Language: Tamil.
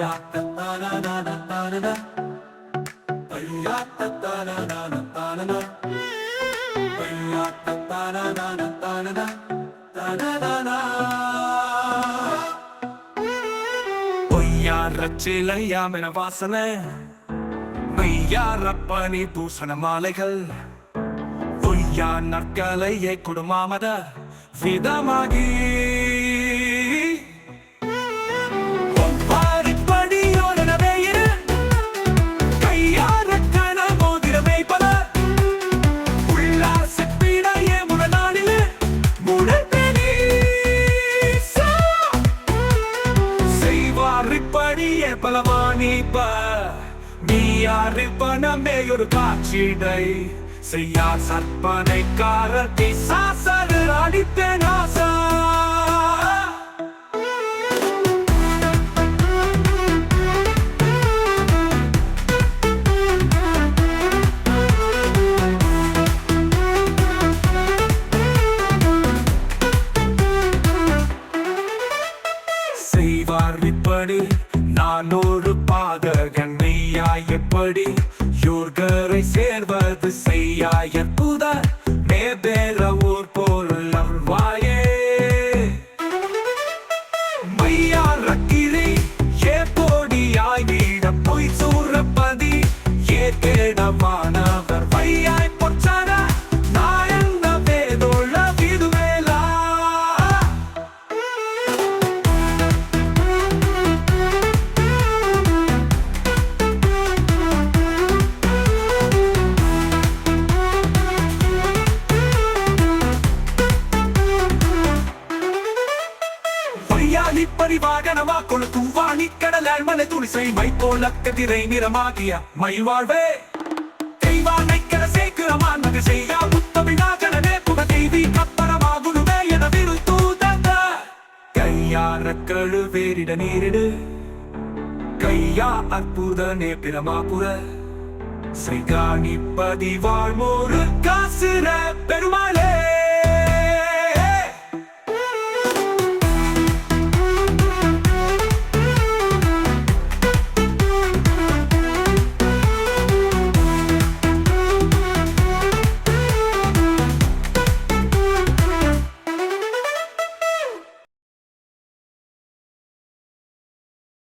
ஐயாத்தத்தானதானதானதா. வாசனை மெய்யார பூசண மாலைகள் பொய்யா நற்கலையை குடுமாமத விதமாகி செய்வாரிப்படியே பலவானிப்ப நீயாறு பணமே ஒரு காட்சிடை. செய்யா சற்பனை காரத்தை சாசரு அடித்தேன் ஆசா செய்வார் இப்படி நான் ஒரு பாதகன் மெய்யாய் எப்படி? யோர்கரை சேர்வது செய்யா அற்புத மேபேரா பரிவாகனமா கொளுத்தும் வாணி கடலால் மலை துணிசை மை போல நிறமாகிய மயில் தெய்வானை கர சேக்கிரமான் மக செய்யா முத்தமிழாகனே புக தெய்வி கப்பரமாகுணுமே என விரு தூதந்த கையார கழுவேரிட நீரிடு. கையா அற்புத நேப்பிரமாபுர செய்காணி காசுர